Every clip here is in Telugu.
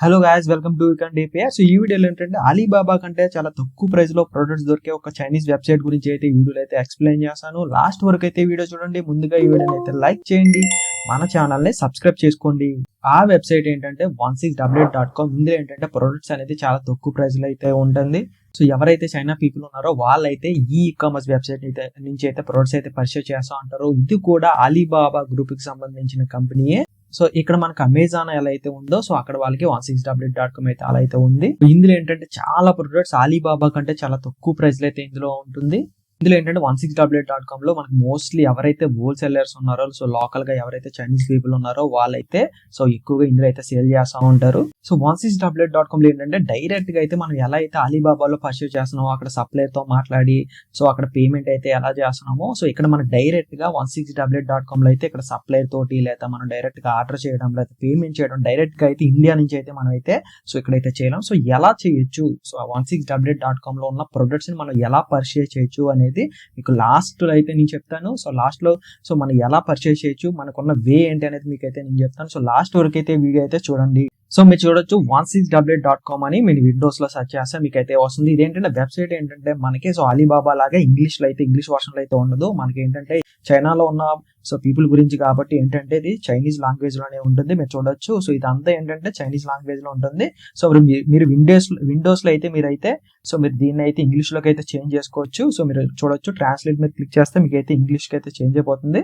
హలో గాయస్ వెల్కమ్ టు వికన్ డిపిఆర్ సో ఈ వీడియోలో ఏంటంటే అలీబాబా కంటే చాలా తక్కువ ప్రైస్లో ప్రొడక్ట్స్ దొరికే ఒక చైనీస్ వెబ్సైట్ గురించి అయితే వీడియోలో అయితే ఎక్స్ప్లెయిన్ చేస్తాను. లాస్ట్ వరకు అయితే వీడియో చూడండి. ముందుగా ఈ వీడియోని అయితే లైక్ చేయండి. మన ఛానల్ని సబ్స్క్రైబ్ చేసుకోండి. ఆ వెబ్సైట్ ఏంటంటే one six W dot com ఇందులో ఏంటంటే ప్రొడక్ట్స్ అనేది చాలా తక్కువ ప్రైస్లో అయితే ఉంటుంది. సో ఎవరైతే చైనా పీపుల్ ఉన్నారో వాళ్ళైతే ఈ కామర్స్ వెబ్సైట్ అయితే నుంచి అయితే ప్రొడక్ట్స్ అయితే పర్చేస్ చేస్తూ ఉంటారు. ఇది కూడా అలీబాబా గ్రూప్కి సంబంధించిన కంపెనీయే సో ఇక్కడ మనకు అమెజాన్ ఎలా అయితే ఉందో సో అక్కడ వాళ్ళకి one six W dot com అయితే అలా అయితే ఉంది. ఇందులో ఏంటంటే చాలా ప్రొడక్ట్స్ అలీబాబా కంటే చాలా తక్కువ ప్రైస్ అయితే ఇందులో ఉంటుంది. ఇందులో ఏంటంటే వన్ సిక్స్ డబ్ల్యూ డాట్ కామ్లో మనకి మోస్ట్లీ ఎవరైతే హోల్సేలర్స్ ఉన్నారో సో లోకల్గా ఎవరైతే చైనీస్ పీపుల్ ఉన్నారో వాళ్ళైతే సో ఎక్కువగా ఇందులో అయితే సేల్ చేస్తూ ఉంటారు. So one six W dot కామ్లో ఏంటంటే డైరెక్ట్గా అయితే మనం ఎలా అయితే అలీబాబాలో పర్చేస్ చేస్తున్నామో అక్కడ సప్లైర్తో మాట్లాడి సో అక్కడ పేమెంట్ అయితే ఎలా చేస్తున్నామో సో ఇక్కడ మనం డైరెక్ట్గా వన్ సిక్స్ డబ్ల్యూ డాట్ కామ్లో అయితే ఇక్కడ సప్లైర్ తోటి లేదా మనం డైరెక్ట్గా ఆర్డర్ చేయడం లేదా పేమెంట్ చేయడం డైరెక్ట్గా అయితే ఇండియా నుంచి అయితే మనం అయితే సో ఇక్కడైతే చేయలేం. సో ఎలా చేయొచ్చు? So one six W dot కామ్లో ఉన్న ప్రొడక్ట్స్ని మనం ఎలా పర్చేస్ చేయొచ్చు అనేది మీకు లాస్ట్లో అయితే నేను చెప్తాను. సో లాస్ట్లో సో మనం ఎలా పర్చేస్ చేయొచ్చు మనకున్న వే ఏంటి అనేది మీకు అయితే నేను చెప్తాను. సో లాస్ట్ వరకు అయితే వీడియో అయితే చూడండి. సో మీరు చూడొచ్చు one six W dot com అని మీరు విండోస్లో సెర్చ్ చేస్తే మీకు అయితే వస్తుంది. ఇదేంటంటే వెబ్సైట్ ఏంటంటే మనకి సో అలీబాబా లాగా ఇంగ్లీష్లో అయితే ఇంగ్లీష్ వర్షన్లో అయితే ఉండదు. మనకి ఏంటంటే చైనాలో ఉన్న సో పీపుల్ గురించి కాబట్టి ఏంటంటే ఇది చైనీస్ లాంగ్వేజ్లోనే ఉంటుంది. మీరు చూడొచ్చు. సో ఇదంతా ఏంటంటే చైనీస్ లాంగ్వేజ్లో ఉంటుంది. సో మీరు మీరు విండోస్ విండోస్లో అయితే మీరైతే సో మీరు దీన్ని అయితే ఇంగ్లీష్లోకి అయితే చేంజ్ చేసుకోవచ్చు. సో మీరు చూడొచ్చు. ట్రాన్స్లేట్ మీద క్లిక్ చేస్తే మీకు అయితే ఇంగ్లీష్కి అయితే చేంజ్ అయిపోతుంది.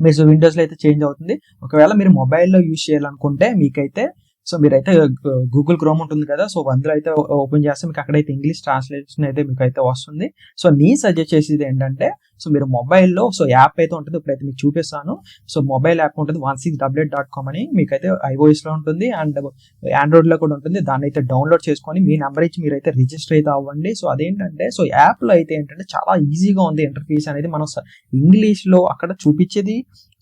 మీరు విండోస్లో అయితే చేంజ్ అవుతుంది. ఒకవేళ మీరు మొబైల్లో యూజ్ చేయాలనుకుంటే మీకైతే సో మీరైతే గూగుల్ క్రోమ్ ఉంటుంది కదా సో అందులో అయితే ఓపెన్ చేస్తే మీకు అక్కడైతే ఇంగ్లీష్ ట్రాన్స్లేషన్ అయితే మీకు అయితే వస్తుంది. సో నీ సజెస్ట్ చేసేది ఏంటంటే సో మీరు మొబైల్లో సో యాప్ అయితే ఉంటుంది ఇప్పుడైతే మీకు చూపిస్తాను. సో మొబైల్ యాప్ ఉంటుంది one six W dot com అని మీకు అయితే ఐఓఎస్లో ఉంటుంది అండ్ ఆండ్రాయిడ్లో కూడా ఉంటుంది. దాన్ని అయితే డౌన్లోడ్ చేసుకొని మీ నెంబర్ ఇచ్చి మీరు అయితే రిజిస్టర్ అయితే అవ్వండి. సో అదేంటంటే సో యాప్లో అయితే ఏంటంటే చాలా ఈజీగా ఉంది ఇంటర్ఫీస్ అనేది. మనం ఇంగ్లీష్లో అక్కడ చూపించేది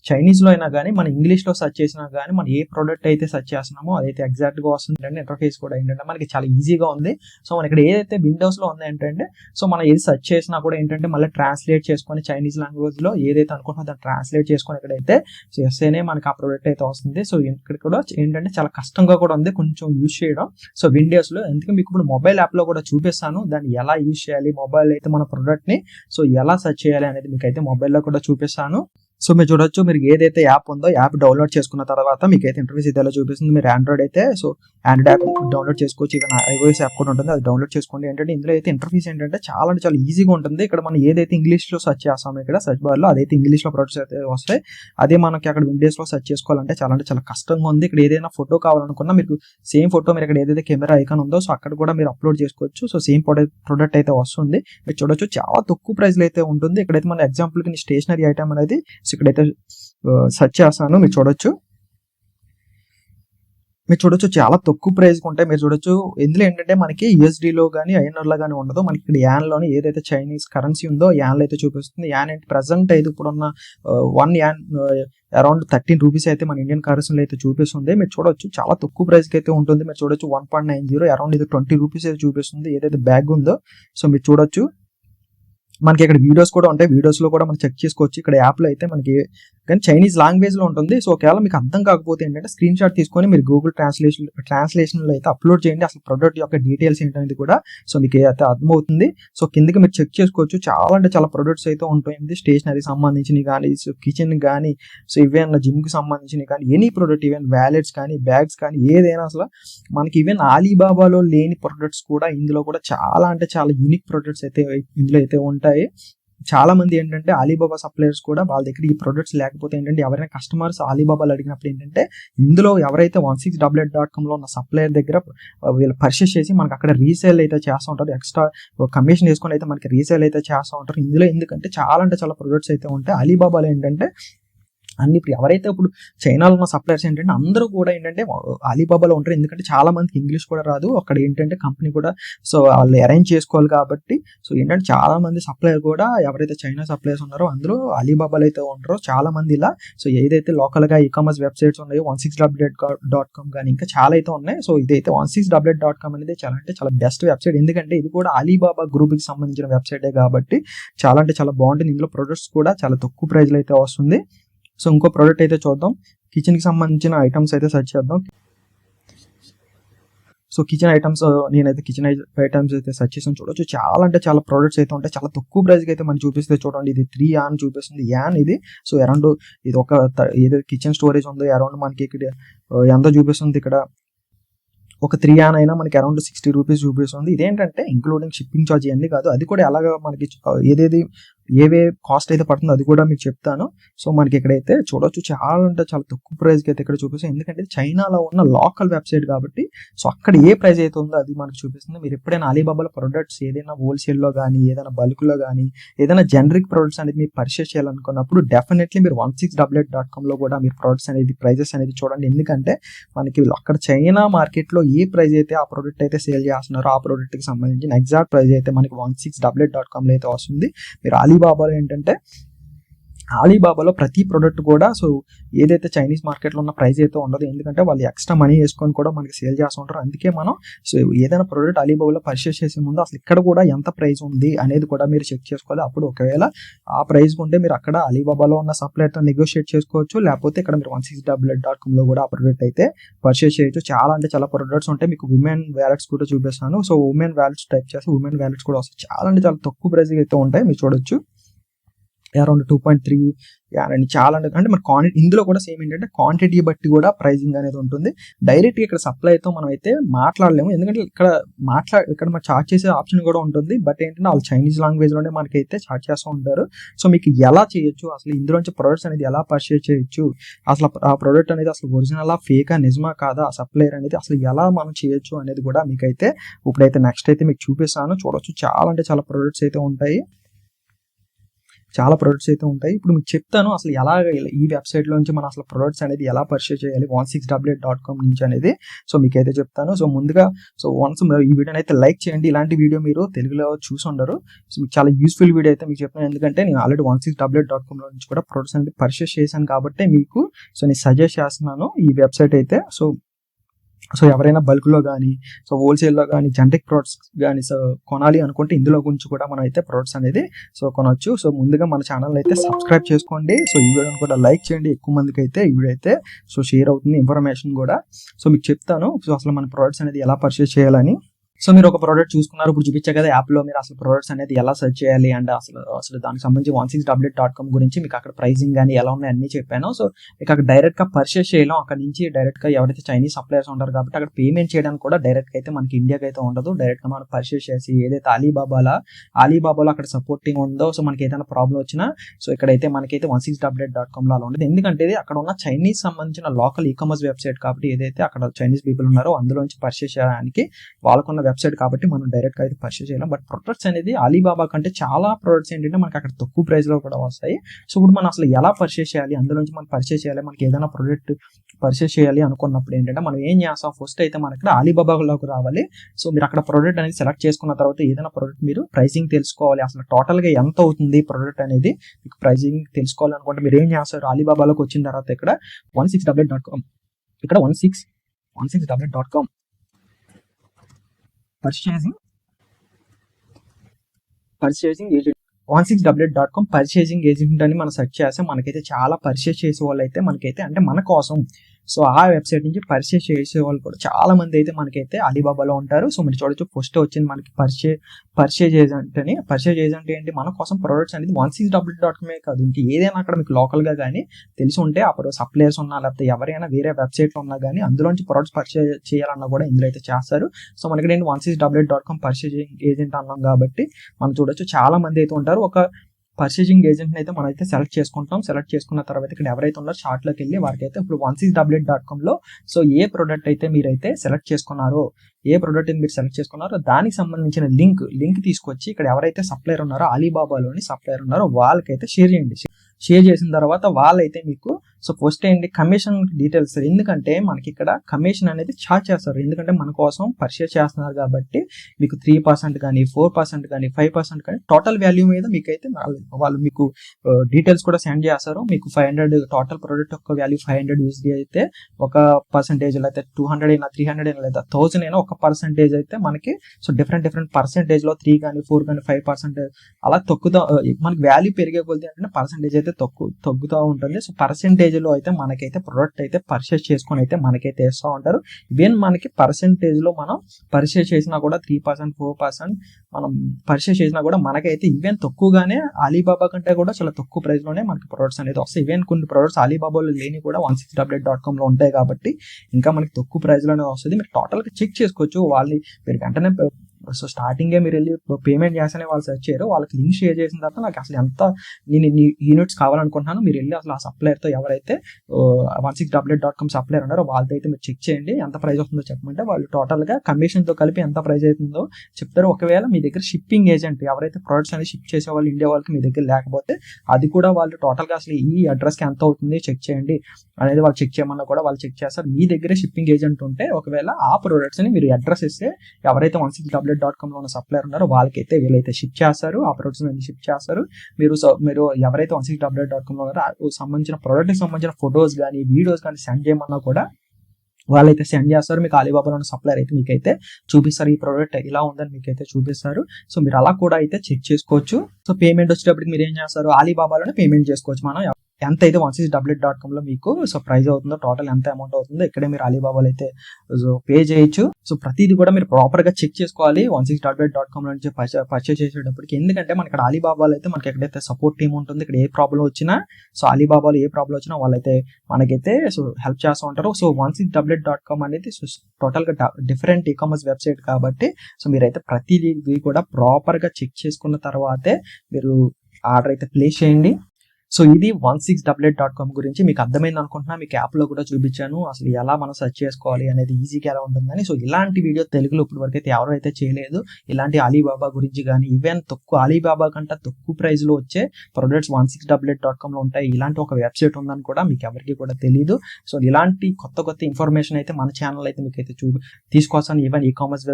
చైనీస్లో అయినా కానీ మన ఇంగ్లీష్లో సెర్చ్ చేసినా కానీ మనం ఏ ప్రోడక్ట్ అయితే సెర్చ్ చేస్తున్నామో అదైతే ఎగ్జాక్ట్గా వస్తుంది. అంటే ఇంటర్ఫేస్ కూడా ఏంటంటే మనకి చాలా ఈజీగా ఉంది. సో మన ఇక్కడ ఏదైతే విండోస్లో ఉంది ఏంటంటే సో మనం ఏది సెర్చ్ చేసినా కూడా ఏంటంటే మళ్ళీ ట్రాన్స్లేట్ చేసుకొని చైనీస్ లాంగ్వేజ్లో ఏదైతే అనుకుంటున్నా దాన్ని ట్రాన్స్లేట్ చేసుకొని ఇక్కడైతే చేస్తేనే మనకి ఆ ప్రోడక్ట్ అయితే వస్తుంది. సో ఇక్కడ కూడా ఏంటంటే చాలా కష్టంగా కూడా ఉంది. కొంచెం యూజ్ చేయడం. సో విండోస్లో ఎందుకంటే మీకు ఇప్పుడు మొబైల్ యాప్లో కూడా చూపిస్తాను. దాన్ని ఎలా యూజ్ చేయాలి? మొబైల్ అయితే మన ప్రోడక్ట్ని సో ఎలా సెర్చ్ చేయాలి అనేది మీకు అయితే మొబైల్లో కూడా చూపిస్తాను. సో మీరు చూడొచ్చు మీరు ఏదైతే యాప్ ఉందో యాప్ డౌన్లోడ్ చేసుకున్న తర్వాత మీకు అయితే ఇంటర్ఫేస్ ఇదేలా చూపిస్తుంది. మీరు ఆండ్రాయిడ్ అయితే సో ఆండ్రాయిడ్ యాప్ డౌన్లోడ్ చేసుకోవచ్చు. ఇక ఐఓఎస్ యాప్ కూడా ఉంటుంది అది డౌన్లోడ్ చేసుకోండి. ఏంటంటే ఇందులో అయితే ఇంటర్ఫేస్ ఏంటంటే చాలా అంటే చాలా ఈజీగా ఉంటుంది. ఇక్కడ మనం ఏదైతే ఇంగ్లీష్లో సెర్చ్ చేస్తామో ఇక్కడ సెర్చ్ బార్లో అదైతే ఇంగ్లీష్లో ప్రొడక్ట్స్ అయితే వస్తాయి. అదే మనకి అక్కడ విండోస్లో సెర్చ్ చేసుకోవాలంటే చాలా అంటే చాలా కష్టంగా ఉంది. ఇక్కడ ఏదైనా ఫోటో కావాలనుకున్నా మీకు సేమ్ ఫోటో మీరు ఇక్కడ ఏదైతే కెమెరా ఐకాన్ ఉందో సో అక్కడ కూడా మీరు అప్లోడ్ చేసుకోవచ్చు. సో సేమ్ ప్రొడక్ట్ అయితే వస్తుంది. మీరు చూడొచ్చు చాలా తక్కువ ప్రైస్లో అయితే ఉంటుంది. ఇక్కడైతే మన ఎగ్జాంపుల్కి స్టేషనరీ ఐటమ్ అనేది సో ఇక్కడైతే సెర్చ్ చేస్తాను మీరు చూడొచ్చు. మీరు చూడొచ్చు చాలా తక్కువ ప్రైస్ ఉంటాయి. మీరు చూడొచ్చు ఇందులో ఏంటంటే మనకి యూఎస్డీలో కానీ ఐఎన్ఆర్లో కానీ ఉండదు. మనకి ఇక్కడ యాన్లోని ఏదైతే చైనీస్ కరెన్సీ ఉందో యాన్లో అయితే చూపిస్తుంది. యాన్ అంటే ప్రజెంట్ అయితే ఇప్పుడున్న one yuan around thirteen rupees అయితే మన ఇండియన్ కరెన్సీలో అయితే చూపిస్తుంది. మీరు చూడొచ్చు చాలా తక్కువ ప్రైస్కి అయితే ఉంటుంది. మీరు చూడొచ్చు one point nine zero around ఇది ట్వంటీ రూపీస్ అయితే చూపిస్తుంది. ఏదైతే బ్యాగ్ ఉందో సో మీరు చూడొచ్చు. మనకి ఇక్కడ వీడియోస్ కూడా ఉంటాయి. వీడియోస్లో కూడా మనం చెక్ చేసుకోవచ్చు. ఇక్కడ యాప్లో అయితే మనకి కానీ చైనీస్ లాంగ్వేజ్లో ఉంటుంది. సో ఒకవేళ మీకు అర్థం కాకపోతే ఏంటంటే స్క్రీన్ షాట్ తీసుకొని మీరు గూగుల్ ట్రాన్స్లేషన్ ట్రాన్స్లేషన్లో అయితే అప్లోడ్ చేయండి. అసలు ప్రొడక్ట్ యొక్క డీటెయిల్స్ ఏంటనేది కూడా సో మీకు అయితే అర్థమవుతుంది. సో కిందకి మీరు చెక్ చేసుకోవచ్చు. చాలా అంటే చాలా ప్రొడక్ట్స్ అయితే ఉంటాయి. స్టేషనరీ సంబంధించినవి కానీ సో కిచెన్ కానీ సో ఈవెన్ జిమ్కి సంబంధించినవి కానీ ఎనీ ప్రొడక్ట్ ఈవెన్ వ్యాలెట్స్ కానీ బ్యాగ్స్ కానీ ఏదైనా అసలు మనకి ఈవెన్ ఆలీబాబాలో లేని ప్రొడక్ట్స్ కూడా ఇందులో కూడా చాలా అంటే చాలా యూనిక్ ప్రొడక్ట్స్ అయితే ఇందులో అయితే ఉంటాయి. చాలా మంది ఏంటంటే అలీబాబా సప్లయర్స్ కూడా వాళ్ళ దగ్గర ఈ ప్రొడక్ట్స్ లేకపోతే ఏంటంటే ఎవరైనా కస్టమర్స్ అలీబాబాలు అడిగినప్పుడు ఏంటంటే ఇందులో ఎవరైతే one six W eight dot కామ్లో ఉన్న సప్లయర్ దగ్గర వీళ్ళు పర్చేస్ చేసి మనకి అక్కడ రీసేల్ అయితే చేస్తూ ఉంటారు. ఎక్స్ట్రా కమిషన్ వేసుకొని అయితే మనకి రీసేల్ అయితే చేస్తూ ఉంటారు. ఇందులో ఎందుకంటే చాలా అంటే చాలా ప్రొడక్ట్స్ అయితే ఉంటాయి. అలీబాబాలో ఏంటంటే అన్ని ఇప్పుడు ఎవరైతే ఇప్పుడు చైనాలో ఉన్న సప్లయర్స్ ఏంటంటే అందరూ కూడా ఏంటంటే అలీబాబాలో ఉంటారు. ఎందుకంటే చాలా మందికి ఇంగ్లీష్ కూడా రాదు. అక్కడ ఏంటంటే కంపెనీ కూడా సో వాళ్ళు అరేంజ్ చేసుకోవాలి కాబట్టి. సో ఏంటంటే చాలా మంది సప్లయర్ కూడా ఎవరైతే చైనా సప్లయర్స్ ఉన్నారో అందరూ అలీబాబాలో అయితే ఉంటారో చాలా మంది ఇలా. సో ఏదైతే లోకల్గా ఈ కామర్స్ వెబ్సైట్స్ ఉన్నాయో one six W dot com కానీ ఇంకా చాలా అయితే ఉన్నాయి. సో ఇదైతే one six W dot com అనేది చాలా అంటే చాలా బెస్ట్ వెబ్సైట్ ఎందుకంటే ఇది కూడా అలీబాబా గ్రూప్కి సంబంధించిన వెబ్సైటే కాబట్టి చాలా అంటే చాలా బాగుంటుంది. ఇందులో ప్రొడక్ట్స్ కూడా చాలా తక్కువ ప్రైస్లో అయితే వస్తుంది. సో ఇంకో ప్రోడక్ట్ అయితే చూద్దాం. కిచెన్కి సంబంధించిన ఐటమ్స్ అయితే సెర్చ్ చేద్దాం. సో కిచెన్ ఐటమ్స్ నేనైతే కిచెన్ ఐటమ్స్ అయితే సెర్చ్ చేసాను చూడొచ్చు చాలా అంటే చాలా ప్రోడక్ట్స్ అయితే ఉంటాయి. చాలా తక్కువ ప్రైస్కి అయితే మనం చూపిస్తే చూడండి ఇది త్రీ యాన్ చూపిస్తుంది. యాన్ ఇది సో అరౌండ్ ఇది ఒక ఏదో కిచెన్ స్టోరేజ్ ఉందో అరౌండ్ మనకి ఇక్కడ ఎంత చూపిస్తుంది ఇక్కడ? ఒక త్రీ యాన్ అయినా మనకి అరౌండ్ సిక్స్టీ రూపీస్ చూపిస్తుంది. ఇదేంటంటే ఇంక్లూడింగ్ షిప్పింగ్ ఛార్జ్ ఇవన్నీ కాదు. అది కూడా ఎలాగ మనకి ఏదేది ఏవే కాస్ట్ అయితే పడుతుందో అది కూడా మీకు చెప్తాను. సో మనకి ఇక్కడైతే చూడొచ్చు చాలా అంటే చాలా తక్కువ ప్రైస్కి అయితే ఇక్కడ చూపిస్తాం. ఎందుకంటే చైనాలో ఉన్న లోకల్ వెబ్సైట్ కాబట్టి సో అక్కడ ఏ ప్రైస్ అయితే ఉందో అది మనకు చూపిస్తుంది. మీరు ఎప్పుడైనా అలీబాబాలో ప్రొడక్ట్స్ ఏదైనా హోల్సేల్లో కానీ ఏదైనా బల్క్లో కానీ ఏదైనా జనరిక్ ప్రొడక్ట్స్ అనేది మీరు పర్చేస్ చేయాలనుకున్నప్పుడు డెఫినెట్లీ మీరు one six double eight dot కామ్లో కూడా మీరు ప్రొడక్ట్స్ అనేది ప్రైజెస్ అనేది చూడండి. ఎందుకంటే మనకి అక్కడ చైనా మార్కెట్లో ఏ ప్రైస్ అయితే ఆ ప్రోడక్ట్ అయితే సేల్ చేస్తున్నారో ఆ ప్రోడక్ట్కి సంబంధించిన ఎగ్జాక్ట్ ప్రైస్ అయితే మనకి one six double eight dot కామ్లో అయితే వస్తుంది. మీరు బాబాలు ఏంటంటే అలీబాబాలో ప్రతి ప్రోడక్ట్ కూడా సో ఏదైతే చైనీస్ మార్కెట్లో ఉన్న ప్రైస్ అయితే ఉండదు ఎందుకంటే వాళ్ళు ఎక్స్ట్రా మనీ వేసుకొని కూడా మనకి సేల్ చేస్తూ ఉంటారు. అందుకే మనం సో ఏదైనా ప్రోడక్ట్ అలీబాబాలో పర్చేస్ చేసే ముందు అసలు ఇక్కడ కూడా ఎంత ప్రైస్ ఉంది అనేది కూడా మీరు చెక్ చేసుకోవాలి. అప్పుడు ఒకవేళ ఆ ప్రైస్ ఉంటే మీరు అక్కడ అలీబాబాలో ఉన్న సప్లైతో నెగోషియేట్ చేసుకోవచ్చు. లేకపోతే ఇక్కడ మీరు one six double eight dot కామ్లో కూడా ఆ ప్రోడక్ట్ అయితే పర్చేస్ చేయొచ్చు. చాలా అంటే చాలా ప్రొడక్ట్స్ ఉంటాయి. మీకు ఉమెన్ వ్యాలెట్స్ కూడా చూపిస్తాను. సో ఉమెన్ వ్యాలెట్స్ టైప్ చేసి ఉమెన్ వ్యాలెట్స్ కూడా వస్తాయి. చాలా అంటే చాలా తక్కువ ప్రైస్ అయితే ఉంటాయి. మీరు చూడొచ్చు. Around two point three and చాలా అంటే అంటే మన క్వాంటిటీ ఇందులో కూడా సేమ్ ఏంటంటే క్వాంటిటీ బట్టి కూడా ప్రైజింగ్ అనేది ఉంటుంది. డైరెక్ట్గా ఇక్కడ సప్లైతో మనం అయితే మాట్లాడలేము. ఎందుకంటే ఇక్కడ మాట్లా ఇక్కడ మనం చార్జ్ చేసే ఆప్షన్ కూడా ఉంటుంది. బట్ ఏంటంటే వాళ్ళు చైనీస్ లాంగ్వేజ్లోనే మనకైతే చార్జ్ చేస్తూ ఉంటారు. సో మీకు ఎలా చేయొచ్చు? అసలు ఇందులోంచి ప్రొడక్ట్స్ అనేది ఎలా పర్చేజ్ చేయొచ్చు? అసలు ఆ ప్రోడక్ట్ అనేది అసలు ఒరిజినలా ఫేకా నిజమా కాదా? ఆ సప్లైర్ అనేది అసలు ఎలా మనం చేయొచ్చు అనేది కూడా మీకైతే ఇప్పుడైతే నెక్స్ట్ అయితే మీకు చూపిస్తాను. చూడొచ్చు. చాలా అంటే చాలా ప్రొడక్ట్స్ అయితే ఉంటాయి. చాలా ప్రొడక్ట్స్ అయితే ఉంటాయి. ఇప్పుడు మీకు చెప్తాను అసలు ఎలా ఈ వెబ్సైట్ నుంచి మనం అసలు ప్రొడక్ట్స్ అనేది ఎలా పర్చేస్ చేయాలి one six W eight dot com నుంచి అనేది. సో మీకైతే చెప్తాను. సో ముందుగా సో వన్స్ మీరు ఈ వీడియోని అయితే లైక్ చేయండి. ఇలాంటి వీడియో మీరు తెలుగులో చూసి ఉండరు. సో మీకు చాలా యూస్ఫుల్ వీడియో అయితే మీకు చెప్తాను ఎందుకంటే నేను already one six W eight dot కామ్లో నుంచి కూడా ప్రొడక్ట్స్ అనేది పర్చేస్ చేశాను కాబట్టి మీకు సో నేను సజెస్ట్ చేస్తున్నాను ఈ వెబ్సైట్ అయితే. సో సో ఎవరైనా బల్క్లో కానీ సో హోల్సేల్లో కానీ జనరిక్ ప్రోడక్ట్స్ కానీ సో కొనాలి అనుకుంటే ఇందులో గురించి కూడా మనం అయితే ప్రొడక్ట్స్ అనేది సో కొనవచ్చు సో ముందుగా మన ఛానల్ అయితే సబ్స్క్రైబ్ చేసుకోండి. సో ఈ వీడియోని కూడా లైక్ చేయండి. ఎక్కువ మందికి అయితే ఈ వీడియో అయితే సో షేర్ అవుతుంది ఇన్ఫర్మేషన్ కూడా. సో మీకు చెప్తాను. సో అసలు మన ప్రోడక్ట్స్ అనేది ఎలా పర్చేస్ చేయాలని. సో మీరు ఒక ప్రోడక్ట్ చూసుకున్నారు ఇప్పుడు చూపించే కదా యాప్లో మీరు అసలు ప్రొడక్ట్స్ అనేది ఎలా సెర్చ్ చేయాలి అండ్ అసలు అసలు దానికి సంబంధించి one six W dot com గురించి మీకు అక్కడ ప్రైసింగ్ కానీ ఎలా ఉన్నాయి అన్ని చెప్పాను. సో మీకు అక్కడ డైరెక్ట్గా పర్చేస్ చేయలేం. అక్కడ నుంచి డైరెక్ట్గా ఎవరైతే చైనీస్ సప్లయర్స్ ఉంటారు కాబట్టి అక్కడ పేమెంట్ చేయడానికి కూడా డైరెక్ట్ అయితే మనకి ఇండియాకి అయితే ఉండదు. డైరెక్ట్గా మనం పర్చేస్ చేసి ఏదైతే అలీబాబాలా అలీబాబాలో అక్కడ సపోర్టింగ్ ఉందో సో మనకి ఏదైనా ప్రాబ్లం వచ్చినా సో ఇక్కడైతే మనకైతే వన్ సిక్స్ డబ్ల్యూ డాట్ కామ్లో అలా ఉండదు. ఎందుకంటే అక్కడ ఉన్న చైనీస్ సంబంధించిన లోకల్ ఈ కామర్స్ వెబ్సైట్ కాబట్టి ఏదైతే అక్కడ చైనీస్ పీపుల్ ఉన్నారో అందులో నుంచి పర్చేస్ చేయడానికి వాళ్ళకున్న వెబ్సైట్ కాబట్టి మనం డైరెక్ట్గా అయితే పర్చేస్ చేయలేం. బట్ ప్రొడక్ట్స్ అనేది అలీబాబా కంటే చాలా ప్రొడక్ట్స్ ఏంటంటే మనకి అక్కడ తక్కువ ప్రైస్లో కూడా వస్తాయి. సో ఇప్పుడు మనం అసలు ఎలా పర్చేస్ చేయాలి? అందులో నుంచి మనం పర్చేస్ చేయాలి? మనకి ఏదైనా ప్రొడక్ట్ పర్చేస్ చేయాలి అనుకున్నప్పుడు ఏంటంటే మనం ఏం చేస్తాం? ఫస్ట్ అయితే మనకి ఇక్కడ అలీబాబాలోకి రావాలి. సో మీరు అక్కడ ప్రొడక్ట్ అనేది సెలెక్ట్ చేసుకున్న తర్వాత ఏదైనా ప్రొడక్ట్ మీరు ప్రైసింగ్ తెలుసుకోవాలి. అసలు టోటల్గా ఎంత అవుతుంది ప్రొడక్ట్ అనేది మీకు ప్రైసింగ్ తెలుసుకోవాలనుకుంటే మీరు ఏం చేస్తారు? అలీబాబాలోకి వచ్చిన తర్వాత ఇక్కడ one six W dot com ఇక్కడ one six one six W dot com purchasing purchasing agent one six W dot com purchasing agent అని మనం సెర్చ్ చేస్తే మనకైతే చాలా పర్చేస్ చేసే వాళ్ళు అయితే మనకైతే అంటే మన కోసం సో ఆ వెబ్సైట్ నుంచి పర్చేస్ చేసే వాళ్ళు కూడా చాలా మంది అయితే మనకైతే అలీబాబాలో ఉంటారు. సో మీరు చూడొచ్చు ఫస్ట్ వచ్చింది మనకి పర్చే పర్చేజ్ ఏజెంట్ అని. పర్చేజ్ ఏజెంట్ ఏంటి? మన కోసం ప్రొడక్ట్స్ అనేది వన్ సిక్స్ డబ్ల్యూ డాట్ కామే కాదు. ఇంకా ఏదైనా అక్కడ మీకు లోకల్గా కానీ తెలిసి ఉంటే అప్పుడు సప్లయర్స్ ఉన్నా లేకపోతే ఎవరైనా వేరే వెబ్సైట్లో ఉన్నా కానీ అందులోంచి ప్రొడక్ట్స్ పర్చేజ్ చేయాలన్నా కూడా ఇందులో అయితే చేస్తారు. సో మనకి నేను one six W dot com purchasing agent అన్నాం కాబట్టి మనం చూడొచ్చు. చాలా మంది అయితే ఉంటారు. ఒక పర్చేసింగ్ ఏజెంట్ అయితే మనం అయితే సెలెక్ట్ చేసుకుంటాం. సెలెక్ట్ చేసుకున్న తర్వాత ఇక్కడ ఎవరైతే ఉన్నారో షార్ట్లోకి వెళ్ళి వారికి అయితే ఇప్పుడు వన్ సిక్స్ డబ్ల్యూ డాట్ కామ్లో సో ఏ ప్రోడక్ట్ అయితే మీరైతే సెలెక్ట్ చేసుకున్నారో ఏ ప్రోడక్ట్ మీరు సెలెక్ట్ చేసుకున్నారో దానికి సంబంధించిన లింక్ లింక్ తీసుకొచ్చి ఇక్కడ ఎవరైతే సప్లయర్ ఉన్నారో అలీబాబాలోని సప్లయర్ ఉన్నారో వాళ్ళకైతే షేర్ చేయండి. షేర్ చేసిన తర్వాత వాళ్ళైతే మీకు సో ఫస్ట్ ఏంటి? కమిషన్ డీటెయిల్స్ ఎందుకంటే మనకి ఇక్కడ కమిషన్ అనేది చార్జ్ చేస్తారు. ఎందుకంటే మన కోసం పర్చేస్ చేస్తున్నారు కాబట్టి మీకు త్రీ పర్సెంట్ కానీ ఫోర్ పర్సెంట్ కానీ ఫైవ్ పర్సెంట్ కానీ టోటల్ వాల్యూ మీద మీకు అయితే వాళ్ళు మీకు డీటెయిల్స్ కూడా సెండ్ చేస్తారు. మీకు ఫైవ్ హండ్రెడ్ టోటల్ ప్రొడక్ట్ యొక్క వాల్యూ ఫైవ్ హండ్రెడ్ యూఎస్డీ అయితే ఒక పర్సెంటేజ్ అయితే టూ హండ్రెడ్ అయినా త్రీ హండ్రెడ్ అయినా లేదా థౌసండ్ అయినా ఒక పర్సెంటేజ్ అయితే మనకి సో డిఫరెంట్ డిఫరెంట్ పర్సెంటేజ్లో త్రీ కానీ ఫోర్ కానీ ఫైవ్ పర్సెంటేజ్ అలా తగ్గుతా మనకి వాల్యూ పెరిగే కొద్ది అంటే పర్సెంటేజ్ అయితే తక్కువ తగ్గుతూ ఉంటుంది. సో పర్సెంటేజ్ పర్సెంటేజ్లో అయితే మనకైతే ప్రొడక్ట్ అయితే పర్చేస్ చేసుకొని అయితే మనకైతే ఇస్తూ ఉంటారు. ఈవెన్ మనకి పర్సెంటేజ్లో మనం పర్చేస్ చేసినా కూడా త్రీ పర్సెంట్ ఫోర్ పర్సెంట్ మనం పర్చేస్ చేసినా కూడా మనకైతే ఈవెన్ తక్కువగానే అలీబాబా కంటే కూడా చాలా తక్కువ ప్రైస్లోనే మనకి ప్రొడక్ట్స్ అనేది వస్తాయి. ఈవెన్ కొన్ని ప్రొడక్ట్స్ అలీబాబాలో లేని కూడా వన్ సిక్స్ డబ్ల్యూ డాట్ కామ్లో ఉంటాయి కాబట్టి ఇంకా మనకి తక్కువ ప్రైస్లోనే వస్తుంది. మీరు టోటల్గా చెక్ చేసుకోవచ్చు. వాళ్ళని మీరు వెంటనే సో స్టార్టింగే మీరు వెళ్ళి పేమెంట్ చేస్తేనే వాళ్ళు సెర్చ్ చేయరు. వాళ్ళకి లింక్ షేర్ చేసిన తర్వాత నాకు అసలు ఎంత నేను యూనిట్స్ కావాలనుకుంటున్నాను మీరు వెళ్ళి అసలు ఆ సప్లయర్తో ఎవరైతే one six W eight dot com supplier ఉన్నారో వాళ్ళతో అయితే మీరు చెక్ చేయండి. ఎంత ప్రైస్ వస్తుందో చెప్పమంటే వాళ్ళు టోటల్గా కమిషన్తో కలిపి ఎంత ప్రైస్ అవుతుందో చెప్తారు. ఒకవేళ మీ దగ్గర షిప్పింగ్ ఏజెంట్ ఎవరైతే ప్రొడక్ట్స్ అనేది షిప్ చేసే వాళ్ళు ఇండియా వాళ్ళకి మీ దగ్గర లేకపోతే అది కూడా వాళ్ళు టోటల్గా అసలు ఈ అడ్రస్కి ఎంత అవుతుంది చెక్ చేయండి అనేది వాళ్ళు చెక్ చేయమన్నా కూడా వాళ్ళు చెక్ చేస్తారు. మీ దగ్గర షిప్పింగ్ ఏజెంట్ ఉంటే ఒకవేళ ఆ ప్రొడక్ట్స్ని మీరు అడ్రస్ ఇస్తే ఎవరైతే వన్ సిక్స్ టాబ్లెట్ డాట్ కామ్లో ఉన్న సప్లయర్ ఉన్నారో వాళ్ళకైతే వీళ్ళైతే షిప్ చేస్తారు. ఆ ప్రొడక్ట్స్ అనేది షిప్ చేస్తారు. మీరు మీరు ఎవరైతే వన్ సిక్స్ టాబ్లెట్ డాట్ కామ్లో ఉన్నారో సంబంధించిన ప్రోడక్ట్కి సంబంధించిన ఫొటోస్ కానీ వీడియోస్ కానీ సెండ్ చేయమన్నా కూడా వాళ్ళైతే సెండ్ చేస్తారు. మీకు అలీబాబాలో ఉన్న సప్లయర్ అయితే మీకైతే చూపిస్తారు. ఈ ప్రోడక్ట్ ఇలా ఉందని మీకైతే చూపిస్తారు. సో మీరు అలా కూడా అయితే చెక్ చేసుకోవచ్చు. సో పేమెంట్ వచ్చేటప్పటికి మీరు ఏం చేస్తారు? అలీబాబాలోనే పేమెంట్ చేసుకోవచ్చు. మనం ఎంత అయితే one six W eight dot కామ్లో మీకు సో ప్రైస్ అవుతుందో టోటల్ ఎంత అమౌంట్ అవుతుందో ఇక్కడే మీరు అలీబాబాలో అయితే సో పే చేయొచ్చు. సో ప్రతిది కూడా మీరు ప్రాపర్గా చెక్ చేసుకోవాలి one six W eight dot com నుంచి పర్చేస్ చేసేటప్పటికి. ఎందుకంటే మనకి ఇక్కడ అలీబాబాలో అయితే మనకి ఎక్కడైతే సపోర్ట్ టీమ్ ఉంటుంది ఇక్కడ ఏ ప్రాబ్లం వచ్చినా సో అలీబాబాలో ఏ ప్రాబ్లం వచ్చినా వాళ్ళైతే మనకైతే సో హెల్ప్ చేస్తూ ఉంటారు. So one six W eight dot com అనేది సో టోటల్గా డిఫరెంట్ ఈ కామర్స్ వెబ్సైట్ కాబట్టి సో మీరైతే ప్రతిదీ కూడా ప్రాపర్గా చెక్ చేసుకున్న తర్వాతే మీరు ఆర్డర్ అయితే ప్లేస్ చేయండి. సో ఇది one six double eight dot com గురించి మీకు అర్థమైంది అనుకుంటున్నా. మీకు యాప్లో కూడా చూపించాను. అసలు ఎలా మనం సెర్చ్ చేసుకోవాలి అనేది ఈజీగా ఎలా ఉంటుందని. సో ఇలాంటి వీడియో తెలుగులో ఇప్పుడు వరకు అయితే ఎవరైతే చేయలేదు ఇలాంటి అలీబాబా గురించి కానీ ఈవెన్ తక్కువ అలీబాబా కంటే తక్కువ ప్రైస్లో వచ్చే products one six double eight dot కామ్లో ఉంటాయి. ఇలాంటి ఒక వెబ్సైట్ ఉందని కూడా మీకు ఎవరికి కూడా తెలియదు సో ఇలాంటి కొత్త కొత్త ఇన్ఫర్మేషన్ అయితే మన ఛానల్ అయితే మీకు అయితే చూ తీసుకొస్తాను. ఈవెన్ ఈ కామర్స్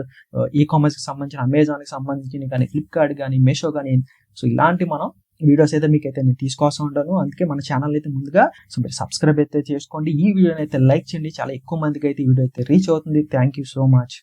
ఈ కామర్స్కి సంబంధించిన అమెజాన్కి సంబంధించిన కానీ ఫ్లిప్కార్ట్ కానీ మీషో కానీ సో ఇలాంటి మనం వీడియోస్ అయితే మీకు అయితే నేను తీసుకొస్తా ఉంటాను అందుకే మన ఛానల్ అయితే ముందుగా సో మీరు సబ్స్క్రైబ్ అయితే చేసుకోండి. ఈ వీడియోని అయితే లైక్ చేయండి. చాలా ఎక్కువ మందికి అయితే ఈ వీడియో అయితే రీచ్ అవుతుంది. Thank you so much